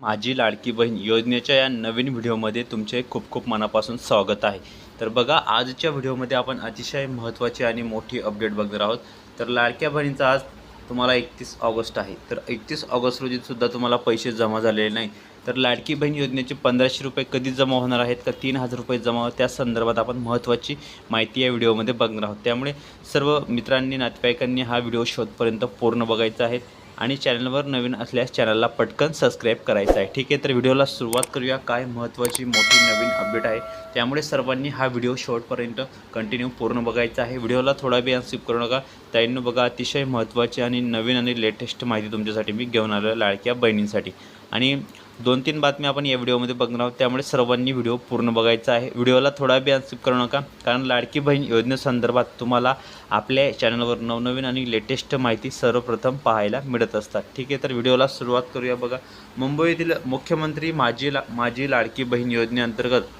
माझी लाडकी बहीण योजनेच्या या नवीन व्हिडिओमध्ये तुमचे खूप खूप मनापासून स्वागत आहे. तर बघा आजच्या व्हिडिओमध्ये आपण अतिशय महत्त्वाची आणि मोठी अपडेट बघणार आहोत. तर लाडक्या बहिणीचा आज तुम्हाला एकतीस ऑगस्ट आहे. तर एकतीस ऑगस्ट रोजीसुद्धा तुम्हाला पैसे जमा झालेले नाही. तर लाडकी बहीण योजनेचे पंधराशे रुपये कधी जमा होणार आहेत का तीन हजार रुपये जमा त्या संदर्भात आपण महत्त्वाची माहिती या व्हिडिओमध्ये बघणार आहोत. त्यामुळे सर्व मित्रांनी नातेवाईकांनी हा व्हिडिओ शोधपर्यंत पूर्ण बघायचा आहे. आणि चॅनलवर नवीन असल्यास चॅनलला पटकन सबस्क्राईब करायचं आहे. ठीक आहे तर व्हिडिओला सुरुवात करूया. काय महत्त्वाची मोठी नवीन अपडेट आहे? त्यामुळे सर्वांनी हा व्हिडिओ शेवटपर्यंत कंटिन्यू पूर्ण बघायचा आहे. व्हिडिओला थोडा वेळ स्किप करू नका. ताईंनो बघा अतिशय महत्त्वाची आणि नवीन आणि लेटेस्ट माहिती तुमच्यासाठी मी घेऊन आलो लाडक्या बहिणींसाठी. आणि दोन तीन बातम्या आपण या व्हिडिओमध्ये बघणार आहोत. त्यामुळे सर्वांनी व्हिडिओ पूर्ण बघायचा आहे. व्हिडिओला थोडा बी अनस्किप करू नका कारण लाडकी बहीण योजनेसंदर्भात तुम्हाला आपल्या चॅनलवर नवनवीन आणि लेटेस्ट माहिती सर्वप्रथम पाहायला मिळत असतात. ठीक आहे तर व्हिडिओला सुरुवात करूया बघा. मुंबईतील मुख्यमंत्री माझी ला माझी लाडकी बहीण योजनेअंतर्गत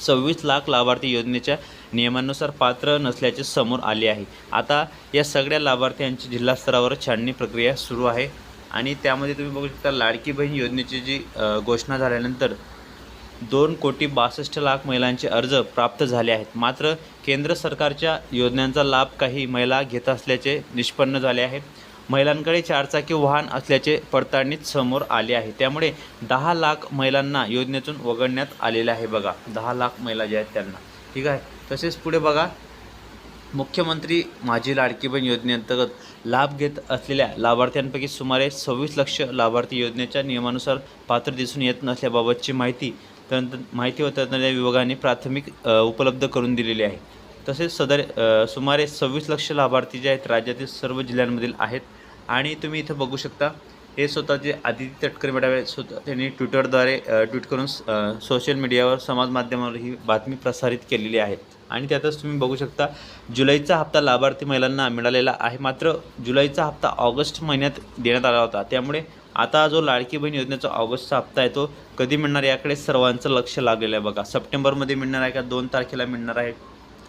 सव्वीस लाख लाभार्थी योजनेच्या नियमानुसार पात्र नसल्याचे समोर आले आहे. आता या सगळ्या लाभार्थ्यांची जिल्हास्तरावर छाननी प्रक्रिया सुरू आहे. आणि त्यामध्ये तुम्ही बघू शकता लाडकी बहीण योजनेची जी घोषणा झाल्यानंतर दोन कोटी बासष्ट लाख महिलांचे अर्ज प्राप्त झाले आहेत. मात्र केंद्र सरकारच्या योजनांचा लाभ काही महिला घेत असल्याचे निष्पन्न झाले आहे. महिलांकडे चारचाकी वाहन असल्याचे पडताळणीत समोर आले आहे. त्यामुळे दहा लाख महिलांना योजनेतून वगळण्यात आलेलं आहे बघा. दहा लाख महिला ज्या आहेत त्यांना. ठीक आहे? तसेच पुढे बघा. मुख्यमंत्री माझी लाडकी बहीण योजनेअंतर्गत लाभ घेत असलेल्या लाभार्थ्यांपैकी सुमारे सव्वीस लक्ष लाभार्थी योजनेच्या नियमानुसार पात्र दिसून येत नसल्याबाबतची माहिती तंत्र माहिती व तंत्रज्ञान विभागाने प्राथमिक उपलब्ध करून दिलेली आहे. तसेच सदर सुमारे सव्वीस लक्ष लाभार्थी जे आहेत राज्यातील सर्व जिल्ह्यांमधील आहेत आणि तुम्ही इथं बघू शकता हे स्वतः जे आदित्य तटकरे मॅडम आहेत स्वतः त्यांनी ट्विटरद्वारे ट्विट करून सोशल मीडियावर समाज माध्यमावर ही बातमी प्रसारित केलेली आहे. आणि त्यातच तुम्ही बघू शकता जुलैचा हप्ता लाभार्थी महिलांना मिळालेला आहे. मात्र जुलैचा हप्ता ऑगस्ट महिन्यात देण्यात आला होता. त्यामुळे आता जो लाडकी बहीण योजनेचा ऑगस्टचा हप्ता आहे तो कधी मिळणार याकडे सर्वांचं लक्ष लागलेलं आहे बघा. सप्टेंबरमध्ये मिळणार आहे का? दोन तारखेला मिळणार आहे.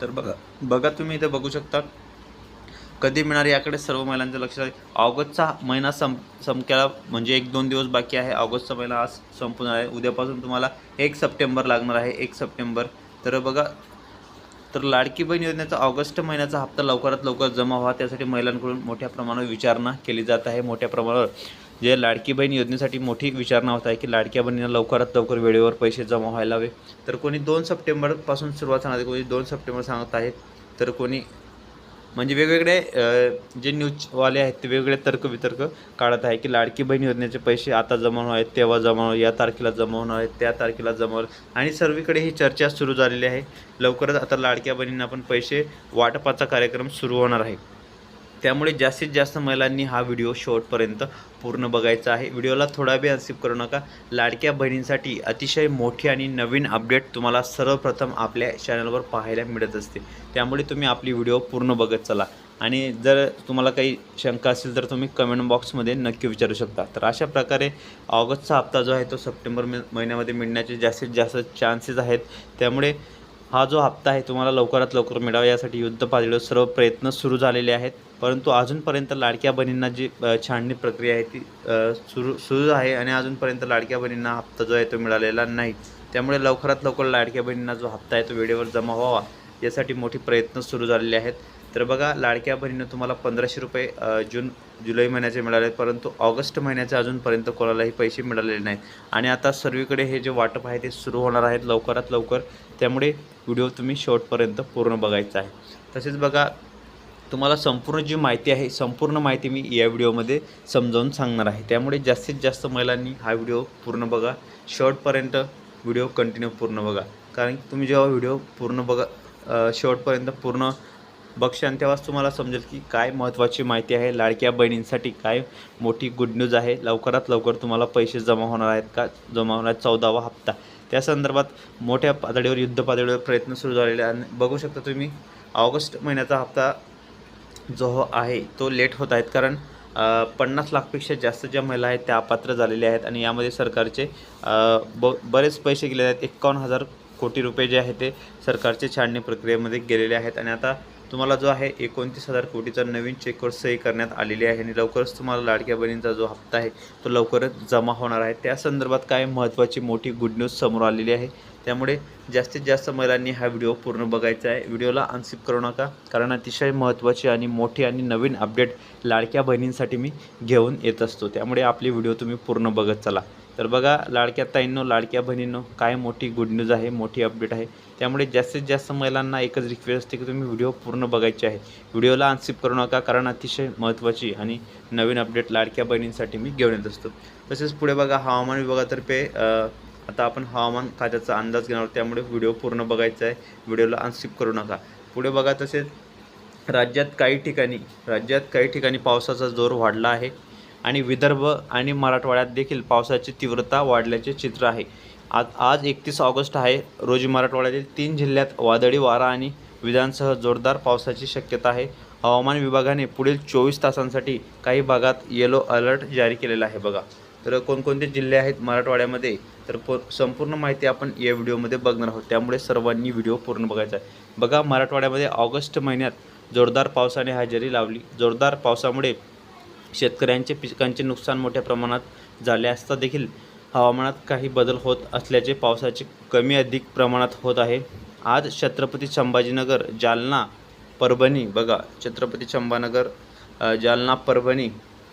तर बघा बघा तुम्ही इथे बघू शकता कधी मिळणार याकडे सर्व महिलांचं लक्ष आहे. ऑगस्टचा महिना सं संपक्याला म्हणजे एक दोन दिवस बाकी आहे. ऑगस्टचा महिना आज संपणार आहे. उद्यापासून तुम्हाला एक सप्टेंबर लागणार आहे. एक सप्टेंबर. तर बघा तर लाडकी बहीण योजनेचा ऑगस्ट महिन्याचा हप्ता लवकरात लवकर जमा व्हा. त्यासाठी महिलांकडून मोठ्या प्रमाणावर विचारणा केली जात आहे. मोठ्या प्रमाणावर जे लाडकी बहीण योजनेसाठी मोठी विचारणा होत आहे की लाडक्या बहिणींना लवकरात लवकर वेळेवर पैसे जमा व्हायला हवे. तर कोणी दोन सप्टेंबरपासून सुरुवात सांगत आहे कोणी दोन सप्टेंबर सांगत आहेत. तर कोणी म्हणजे वेगवेगळे जे न्यूजवाले आहेत ते वेगवेगळे तर्क वितर्क काढत आहे की लाडकी बहीण योजनेचे पैसे आता जमा होणार आहेत तेव्हा जमा या तारखेला जमा होणार आहेत त्या तारखेला जमा आणि सर्वीकडे ही चर्चा सुरू झालेली आहे. लवकरच आता लाडक्या बहिणींना पण पैसे वाटपाचा कार्यक्रम सुरू होणार आहे. त्यामुळे जास्तीत जास्त महिलांनी हा व्हिडिओ शेवटपर्यंत पूर्ण बघायचा आहे. व्हिडिओला थोडा वेळ अनसिप करू नका. लाडक्या बहिणींसाठी अतिशय मोठी आणि नवीन अपडेट तुम्हाला सर्वप्रथम आपल्या चॅनलवर पाहायला मिळत असते. त्यामुळे तुम्ही आपली व्हिडिओ पूर्ण बघत चला. आणि जर तुम्हाला काही शंका असेल तर तुम्ही कमेंट बॉक्समध्ये नक्की विचारू शकता. तर अशा प्रकारे ऑगस्टचा हप्ता जो आहे तो सप्टेंबर महिन्यामध्ये मिळण्याचे जास्तीत जास्त चान्सेस आहेत. त्यामुळे हा जो हप्ता आहे तुम्हाला लवकरात लवकर मिळावा यासाठी युद्ध पातळीवर सर्व प्रयत्न सुरू झालेले आहेत. परंतु अजूनपर्यंत लाडक्या बहिणींना जी अ, छाननी प्रक्रिया आहे ती सुरू सुरू आहे आणि अजूनपर्यंत लाडक्या बहिणींना हप्ता जो आहे तो मिळालेला नाही. त्यामुळे लवकरात लवकर लाडक्या बहिणींना जो हप्ता आहे तो वेळेवर जमा व्हावा यासाठी मोठे प्रयत्न सुरू झालेले आहेत. तर बघा लाडक्या बहिणीनं तुम्हाला पंधराशे रुपये जून जुलै महिन्याचे मिळाले आहेत परंतु ऑगस्ट महिन्याचे अजूनपर्यंत कोणालाही पैसे मिळालेले नाहीत. आणि आता सर्वीकडे हे जे वाटप आहे ते सुरू होणार आहेत लवकरात लवकर. त्यामुळे व्हिडिओ तुम्ही शेवटपर्यंत पूर्ण बघायचा आहे. तसेच बघा तुम्हाला संपूर्ण जी माहिती आहे संपूर्ण माहिती मी या व्हिडिओमध्ये समजावून सांगणार आहे. त्यामुळे जास्तीत जास्त महिलांनी हा व्हिडिओ पूर्ण बघा. शेवटपर्यंत व्हिडिओ कंटिन्यू पूर्ण बघा. कारण की तुम्ही जेव्हा व्हिडिओ पूर्ण बघा अ, शेवटपर्यंत पूर्ण बघशान तेव्हाच तुम्हाला समजेल की काय महत्त्वाची माहिती आहे. लाडक्या बहिणींसाठी काय मोठी गुड न्यूज आहे. लवकरात लवकर तुम्हाला पैसे जमा होणार आहेत का? जमा होणार चौदावा हप्ता. त्या संदर्भात मोठ्या पातळीवर युद्ध पातळीवर प्रयत्न सुरू झालेले आहे आणि बघू शकता तुम्ही ऑगस्ट महिन्याचा हप्ता जो हो आहे तो लेट होत आहेत. कारण पन्नास लाखपेक्षा जास्त ज्या महिला आहेत त्या अपात्र झालेल्या आहेत. आणि यामध्ये सरकारचे ब बरेच पैसे गेलेले आहेत. एक्कावन्न हजार कोटी रुपये जे आहे ते सरकारचे छाडणी प्रक्रियेमध्ये गेलेले आहेत. आणि आता तुम्हाला जो आहे एकोणतीस हजार कोटीचा नवीन चेकवर सही करण्यात आलेली आहे. आणि लवकरच तुम्हाला लाडक्या बहिणींचा जो हप्ता आहे तो लवकरच जमा होणार आहे. त्या संदर्भात काय महत्त्वाची मोठी गुड न्यूज समोर आलेली आहे. त्यामुळे जास्तीत जास्त महिलांनी हा व्हिडिओ पूर्ण बघायचा आहे. व्हिडिओला अनसिप करू नका कारण अतिशय महत्त्वाची आणि मोठी आणि नवीन अपडेट लाडक्या बहिणींसाठी मी घेऊन येत असतो. त्यामुळे आपली व्हिडिओ तुम्ही पूर्ण बघत चला. तर बघा लाडक्या ताईंनो लाडक्या बहिणींनो काय मोठी गुड न्यूज आहे मोठी अपडेट आहे. त्यामुळे जास्तीत जास्त महिलांना एकच रिक्वेस्ट असते की तुम्ही व्हिडिओ पूर्ण बघायचे आहे. व्हिडिओला अनसिप करू नका कारण अतिशय महत्त्वाची आणि नवीन अपडेट लाडक्या बहिणींसाठी मी घेऊन येत असतो. तसेच पुढे बघा हवामान विभागातर्फे आता आपण हवामान खात्याचा अंदाज घेणार आहोत. त्यामुळे व्हिडिओ पूर्ण बघायचा आहे. व्हिडिओला अनसिप करू नका. पुढे बघा तसेच राज्यात काही ठिकाणी राज्यात काही ठिकाणी पावसाचा जोर वाढला आहे. आणि विदर्भ आणि मराठवाड्यात देखील पावसाची तीव्रता वाढल्याचे चित्र आहे. आज आज एकतीस ऑगस्ट आहे. रोजी मराठवाड्यातील तीन जिल्ह्यात वादळी वारा आणि विजांसह जोरदार पावसाची शक्यता आहे. हवामान विभागाने पुढील चोवीस तासांसाठी काही भागात येलो अलर्ट जारी केलेला आहे बघा. तर कोणकोणते जिल्हे आहेत मराठवाड्यामध्ये? तर प संपूर्ण माहिती आपण या व्हिडिओमध्ये बघणार आहोत. त्यामुळे सर्वांनी व्हिडिओ पूर्ण बघायचा आहे. बघा मराठवाड्यामध्ये ऑगस्ट महिन्यात जोरदार पावसाने हजेरी लावली. जोरदार पावसामुळे शेतकऱ्यांचे पिकांचे नुकसान मोठ्या प्रमाणात झाले असता देखील हवामानात काही बदल होत असल्याचे पावसाचे कमी अधिक प्रमाणात होत आहे. आज छत्रपती संभाजीनगर जालना परभणी बघा छत्रपती संभानगर जालना परभणी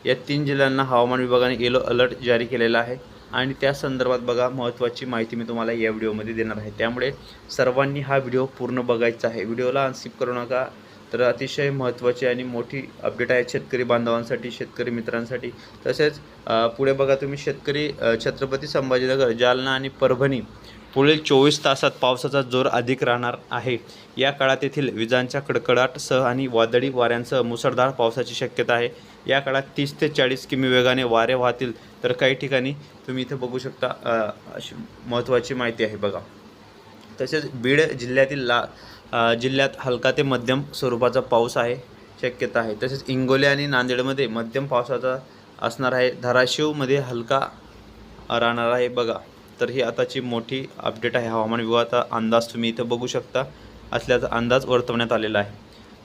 या तीन जिल्ह्यांना हवामान विभागाने येलो अलर्ट जारी केलेला आहे. आणि त्या संदर्भात बघा महत्त्वाची माहिती मी तुम्हाला या व्हिडिओमध्ये देणार आहे. त्यामुळे सर्वांनी हा व्हिडिओ पूर्ण बघायचा आहे. व्हिडिओला अनस्किप करू नका. तर अतिशय महत्त्वाची आणि मोठी अपडेट आहे शेतकरी बांधवांसाठी शेतकरी मित्रांसाठी. तसेच पुढे बघा तुम्ही शेतकरी छत्रपती संभाजीनगर जालना आणि परभणी पुढील चोवीस तासात पावसाचा जोर अधिक राहणार आहे. या काळात येथील विजांच्या कडकडाटसह आणि वादळी वाऱ्यांसह मुसळधार पावसाची शक्यता आहे. या काळात तीस ते चाळीस किमी वेगाने वारे वाहतील. तर काही ठिकाणी तुम्ही इथे बघू शकता अशी महत्त्वाची माहिती आहे बघा. तसेच बीड जिल्ह्यातील ला जिल्ह्यात हलका ते मध्यम स्वरूपाचा पाऊस आहे शक्यता आहे. तसेच इंगोली आणि नांदेडमध्ये मध्यम पावसाचा असणार आहे. धाराशिवमध्ये हलका राहणार आहे बघा. तर ही आताची मोठी अपडेट आहे. हवामान विभागाचा अंदाज तुम्ही इथं बघू शकता. असल्याचा अंदाज वर्तवण्यात आलेला आहे.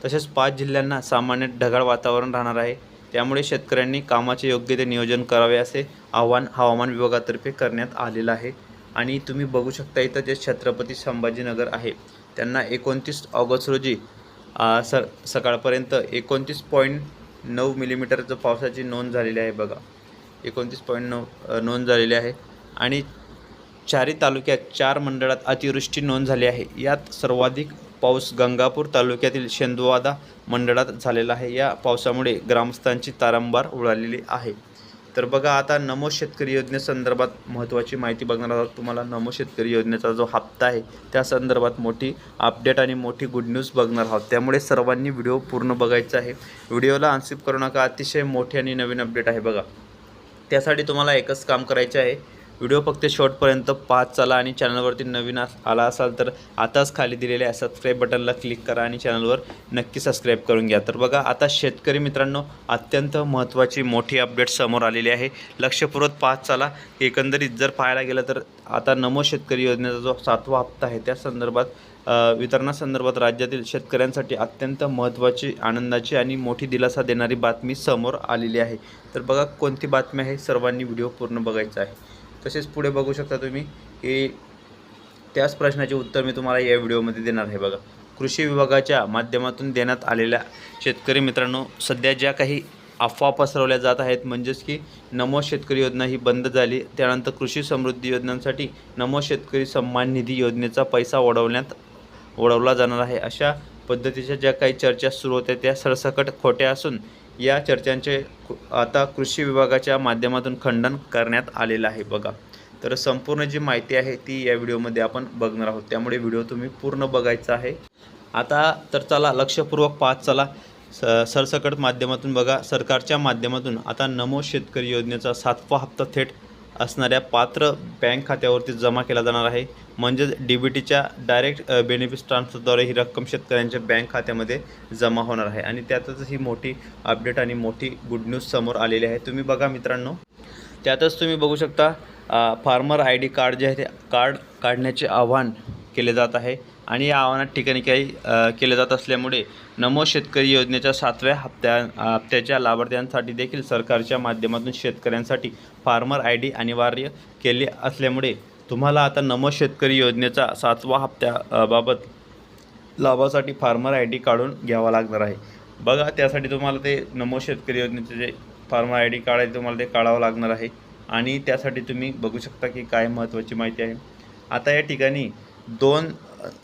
तसेच पाच जिल्ह्यांना सामान्य ढगाळ वातावरण राहणार आहे. त्यामुळे शेतकऱ्यांनी कामाचे योग्य ते नियोजन करावे असे आव्हान हवामान विभागातर्फे करण्यात आलेलं आहे. आणि तुम्ही बघू शकता इथं जे छत्रपती संभाजीनगर आहे. त्यांना एकोणतीस ऑगस्ट रोजी स सकाळपर्यंत एकोणतीस पॉईंट नऊ मिलीमीटरचं पावसाची नोंद झालेली आहे बघा. एकोणतीस पॉईंट नऊ नोंद झालेली आहे आणि चारी तालुक्यात चार मंडळात अतिवृष्टी नोंद झाली आहे. यात सर्वाधिक पाऊस गंगापूर तालुक्यातील शेंदवादा मंडळात झालेला आहे. या पावसामुळे ग्रामस्थांची तारंबार उडालेली आहे. तर बघा आता नमो शेतकरी योजनेसंदर्भात महत्त्वाची माहिती बघणार आहोत. तुम्हाला नमो शेतकरी योजनेचा जो हप्ता आहे त्या संदर्भात मोठी अपडेट आणि मोठी गुड न्यूज बघणार आहोत. त्यामुळे सर्वांनी व्हिडिओ पूर्ण बघायचा आहे. व्हिडिओला अनसिप करू नका. अतिशय मोठी आणि नवीन अपडेट आहे बघा. त्यासाठी तुम्हाला एकच काम करायचे आहे. व्हिडिओ फक्त शॉर्टपर्यंत पाच चला आणि चॅनलवरती नवीन आला असाल तर आताच खाली दिलेल्या सबस्क्राईब बटनला क्लिक करा आणि चॅनलवर नक्की सबस्क्राईब करून घ्या. तर बघा आता शेतकरी मित्रांनो अत्यंत महत्त्वाची मोठी अपडेट समोर आलेली आहे. लक्षपूर्वक पाच चला. एकंदरीत जर पाहायला गेलं तर आता नमो शेतकरी योजनेचा जो सातवा हप्ता आहे त्या संदर्भात वितरणासंदर्भात राज्यातील शेतकऱ्यांसाठी अत्यंत महत्त्वाची आनंदाची आणि मोठी दिलासा देणारी बातमी समोर आलेली आहे. तर बघा कोणती बातमी आहे? सर्वांनी व्हिडिओ पूर्ण बघायचा आहे. तसेच पुढे बघू शकता तुम्ही की त्याच प्रश्नाचे उत्तर मी तुम्हाला या व्हिडिओमध्ये देणार आहे बघा. कृषी विभागाच्या माध्यमातून देण्यात आलेल्या शेतकरी मित्रांनो सध्या ज्या काही अफवा पसरवल्या जात आहेत म्हणजेच की नमो शेतकरी योजना ही बंद झाली त्यानंतर कृषी समृद्धी योजनांसाठी नमो शेतकरी सन्मान निधी योजनेचा पैसा ओढवण्यात ओढवला जाणार आहे. अशा पद्धतीच्या ज्या काही चर्चा सुरू होत्या त्या सरसकट खोट्या असून या चर्चांचे कु- आता कृषी विभागाच्या माध्यमातून खंडन करण्यात आलेलं आहे बघा. तर संपूर्ण जी माहिती आहे ती या व्हिडिओमध्ये आपण बघणार आहोत. त्यामुळे व्हिडिओ तुम्ही पूर्ण बघायचा आहे. आता तर चला लक्षपूर्वक पाहत चला. स सरसकट माध्यमातून बघा. सरकारच्या माध्यमातून आता नमो शेतकरी योजनेचा सातवा हप्ता थेट असणाऱ्या पात्र बँक खात्यावरती जमा केला जाणार आहे. म्हणजेच डी बी टीच्या डायरेक्ट बेनिफिट ट्रान्सफरद्वारे ही रक्कम शेतकऱ्यांच्या बँक खात्यामध्ये जमा होणार आहे. आणि त्यातच ही मोठी अपडेट आणि मोठी गुड न्यूज समोर आलेली आहे. तुम्ही बघा मित्रांनो. त्यातच तुम्ही बघू शकता फार्मर आय डी कार्ड जे आहे ते कार्ड काढण्याचे आव्हान केले जात आहे. आणि या आव्हानात ठिकाणी काही केले जात असल्यामुळे नमो शेतकरी योजनेच्या सातव्या हप्त्या हप्त्याच्या लाभार्थ्यांसाठी देखील सरकारच्या माध्यमातून शेतकऱ्यांसाठी फार्मर आय डी अनिवार्य केले असल्यामुळे तुम्हाला आता नमो शेतकरी योजनेचा सातवा हप्त्या बाबत लाभासाठी फार्मर आय डी काढून घ्यावा लागणार आहे. बघा त्यासाठी तुम्हाला ते नमो शेतकरी योजनेचे जे फार्मर आय डी कार्ड आहे तुम्हाला ते काढावं लागणार आहे. आणि त्यासाठी तुम्ही बघू शकता की काय महत्त्वाची माहिती आहे. आता या ठिकाणी दोन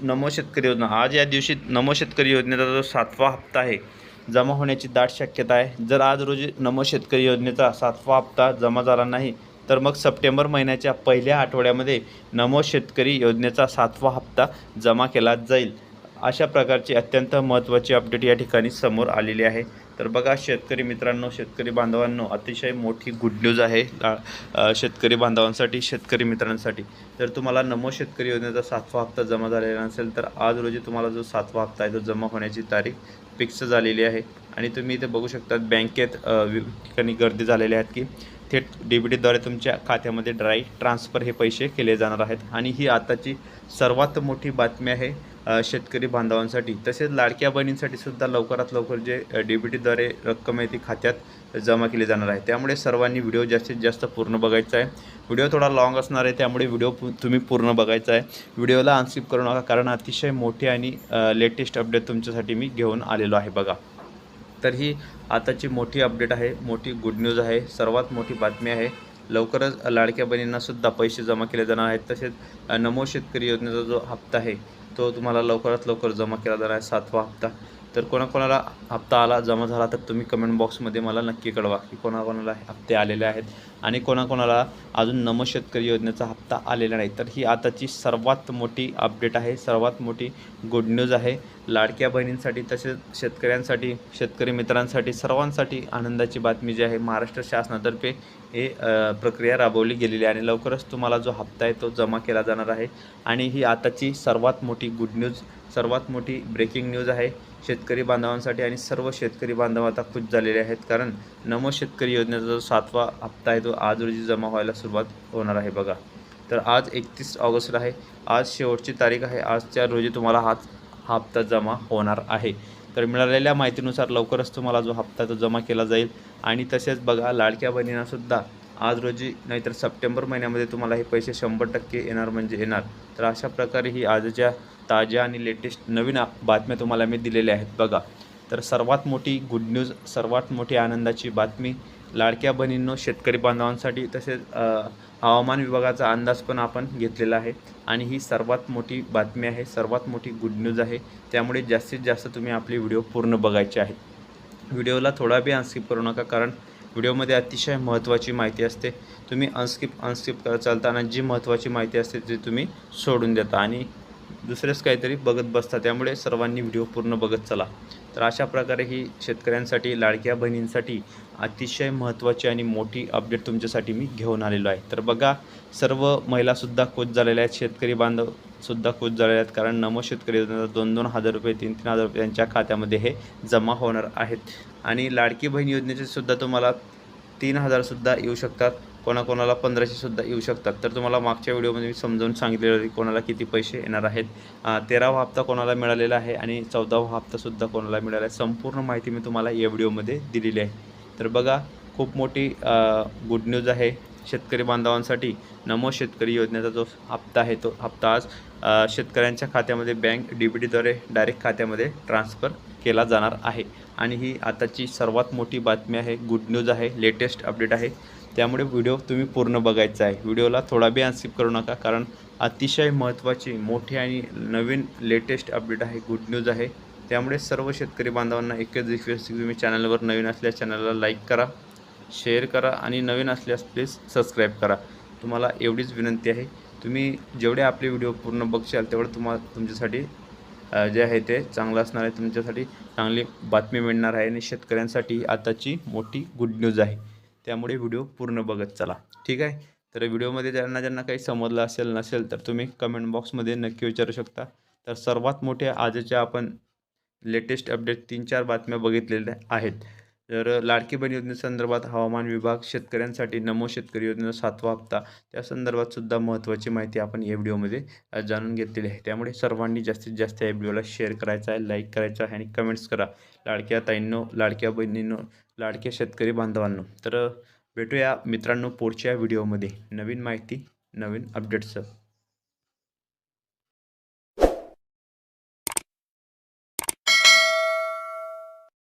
नमो शेतकरी योजना. आज या दिवशी नमो शेतकरी योजनेचा जो सातवा हप्ता आहे जमा होण्याची दाट शक्यता आहे. जर आज रोजी नमो शेतकरी योजनेचा सातवा हप्ता जमा झाला नाही तर मग सप्टेंबर महिन्याच्या पहिल्या आठवड्यामध्ये नमो शेतकरी योजनेचा सातवा हप्ता जमा केला जाईल. अशा प्रकारची अत्यंत महत्त्वाची अपडेट या ठिकाणी समोर आलेली आहे. तर बघा शेतकरी मित्रांनो शेतकरी बांधवांनो अतिशय मोठी गुड न्यूज आहे. शेतकरी बांधवांसाठी शेतकरी मित्रांसाठी. जर तुम्हाला नमो शेतकरी योजनेचा सातवा हप्ता जमा झालेला नसेल तर आज रोजी तुम्हाला जो सातवा हप्ता आहे तो जमा होण्याची तारीख फिक्स झालेली आहे. आणि तुम्ही इथे बघू शकता बँकेत ठिकाणी गर्दी झालेली आहेत की थेट डी बी टीद्वारे तुमच्या खात्यामध्ये ड्राय ट्रान्सफर हे पैसे केले जाणार आहेत. आणि ही आताची सर्वात मोठी बातमी आहे शेतकरी बांधवांसाठी तसेच लाडक्या बहिणींसाठी सुद्धा लवकरात लवकर जे डी बी टीद्वारे रक्कम आहे ती खात्यात जमा केली जाणार आहे. त्यामुळे सर्वांनी व्हिडिओ जास्तीत जास्त पूर्ण बघायचा आहे. व्हिडिओ थोडा लॉंग असणार आहे त्यामुळे व्हिडिओ तुम्ही पूर्ण बघायचा आहे. व्हिडिओला अनस्किप करू नका कारण अतिशय मोठी आणि लेटेस्ट अपडेट तुमच्यासाठी मी घेऊन आलेलो आहे बघा. तर ही आताची मोठी अपडेट आहे मोठी गुड न्यूज आहे सर्वात मोठी बातमी आहे. लवकरच लाडक्या बहिणींनासुद्धा पैसे जमा केले जाणार आहेत. तसेच नमो शेतकरी योजनेचा जो हप्ता आहे तो तुम्हाला लवकरात लवकर जमा केला जाणार आहे सातवा हप्ता. तर कोणाकोणाला हप्ता आला जमा झाला तर तुम्ही कमेंट बॉक्समध्ये मला नक्की कळवा की कोणाकोणाला हप्ते आलेले आहेत आणि कोणाकोणाला अजून नम शेतकरी योजनेचा हप्ता आलेला नाही. तर ही आताची सर्वात मोठी अपडेट आहे सर्वात मोठी गुड न्यूज आहे. लाडक्या बहिणींसाठी तसेच शेतकऱ्यांसाठी शेतकरी मित्रांसाठी सर्वांसाठी आनंदाची बातमी जी आहे महाराष्ट्र शासनातर्फे हे प्रक्रिया राबवली गेलेली आहे आणि लवकरच तुम्हाला जो हप्ता आहे तो जमा केला जाणार आहे. आणि ही आताची सर्वात मोठी गुड न्यूज सर्वात मोठी ब्रेकिंग न्यूज आहे. शेतकरी बांधवांसाठी आणि सर्व शेतकरी बांधव आता खुश झालेले आहेत. कारण नमो शेतकरी योजनेचा जो सातवा हप्ता आहे तो आज रोजी जमा व्हायला सुरुवात होणार आहे बघा. तर आज एकतीस ऑगस्ट आहे. आज शेवटची तारीख आहे. आजच्या रोजी तुम्हाला हा हा हप्ता जमा होणार आहे. तर मिळालेल्या माहितीनुसार लवकरच तुम्हाला जो हप्ता तो जमा केला जाईल. आणि तसेच बघा लाडक्या बहिणींनासुद्धा आज रोजी नाहीतर सप्टेंबर महिन्यामध्ये तुम्हाला हे पैसे शंभर टक्के येणार म्हणजे येणार. तर अशा प्रकारे ही आजच्या ताज्या आणि लेटेस्ट नवीन बातम्या तुम्हाला मी दिलेल्या आहेत बघा. तर सर्वात मोठी गुड न्यूज सर्वात मोठी आनंदाची बातमी लाडक्या बहिणींनो शेतकरी बांधवांसाठी तसेच हवामान विभागाचा अंदाज पण आपण घेतलेला आहे. आणि ही सर्वात मोठी बातमी आहे सर्वात मोठी गुड न्यूज आहे. त्यामुळे जास्तीत जास्त तुम्ही आपले व्हिडिओ पूर्ण बघायचे आहेत. व्हिडिओला थोडा बी अनस्किप करू नका कारण व्हिडिओमध्ये अतिशय महत्त्वाची माहिती असते. तुम्ही अनस्किप अनस्किप करत चालताना जी महत्त्वाची माहिती असते ती तुम्ही सोडून देता आणि दुसरेच काहीतरी बघत बसता. त्यामुळे सर्वांनी व्हिडिओ पूर्ण बघत चला. तर अशा प्रकारे ही शेतकऱ्यांसाठी लाडक्या बहिणींसाठी अतिशय महत्त्वाची आणि मोठी अपडेट तुमच्यासाठी मी घेऊन आलेलो आहे. तर बघा सर्व महिलासुद्धा खुश झालेल्या आहेत शेतकरी बांधवसुद्धा खुश झालेले आहेत कारण नमो शेतकरी योजनेचा दोन दोन हजार रुपये तीन तीन हजार रुपये त्यांच्या खात्यामध्ये हे जमा होणार आहेत. आणि लाडकी बहीण योजनेचे सुद्धा तुम्हाला तीन हजारसुद्धा येऊ शकतात. कोणाकोणाला पंधराशेसुद्धा येऊ शकतात. तर तुम्हाला मागच्या व्हिडिओमध्ये मी समजावून सांगितलेलं की कोणाला किती पैसे येणार आहेत. तेरावा हप्ता कोणाला मिळालेला आहे आणि चौदावा हप्तासुद्धा कोणाला मिळाला आहे संपूर्ण माहिती मी तुम्हाला या व्हिडिओमध्ये दिलेली आहे. तर बघा खूप मोठी गुड न्यूज आहे शेतकरी बांधवांसाठी. नमो शेतकरी योजनेचा जो हप्ता आहे तो हप्ता आज शेतकऱ्यांच्या खात्यामध्ये बँक डी बी टीद्वारे डायरेक्ट खात्यामध्ये ट्रान्स्फर केला जाणार आहे. आणि ही आताची सर्वात मोठी बातमी आहे गुड न्यूज आहे लेटेस्ट अपडेट आहे. त्यामुळे व्हिडिओ तुम्ही पूर्ण बघायचा आहे. व्हिडिओला थोडा बी अनस्किप करू नका कारण अतिशय महत्त्वाची मोठी आणि नवीन लेटेस्ट अपडेट आहे गुड न्यूज आहे. त्यामुळे सर्व शेतकरी बांधवांना एकच रिक्वेस्ट की तुम्ही चॅनलवर नवीन असल्यास चॅनलला लाईक करा शेअर करा आणि नवीन असल्यास प्लीज सबस्क्राईब करा. तुम्हाला एवढीच विनंती आहे. तुम्ही जेवढे आपले व्हिडिओ पूर्ण बघशाल तेवढं तुम्हाला तुमच्यासाठी जे आहे ते चांगलं असणार आहे. तुमच्यासाठी चांगली बातमी मिळणार आहे आणि शेतकऱ्यांसाठी आताची मोठी गुड न्यूज आहे. त्यामुळे व्हिडिओ पूर्ण बघत चला. ठीक आहे? तर व्हिडिओमध्ये ज्यांना ज्यांना काही समजलं असेल नसेल तर तुम्ही कमेंट बॉक्समध्ये नक्की विचारू शकता. तर सर्वात मोठ्या आजच्या आपण लेटेस्ट अपडेट तीन चार बातम्या बघितलेल्या आहेत. तर लाडकी बहीण योजनेसंदर्भात हवामान विभाग शेतकऱ्यांसाठी नमो शेतकरी योजनेचा सातवा हप्ता. त्या संदर्भात सुद्धा महत्त्वाची माहिती आपण या व्हिडिओमध्ये जाणून घेतलेली आहे. त्यामुळे सर्वांनी जास्तीत जास्त या व्हिडिओला शेअर करायचा आहे लाईक करायचा आहे आणि कमेंट्स करा. लाडक्या ताईंनो लाडक्या बहिणींनो लाडक्या शेतकरी बांधवांनो तर भेटूया मित्रांनो पुढच्या व्हिडिओमध्ये. नवीन माहिती नवीन अपडेट्सचं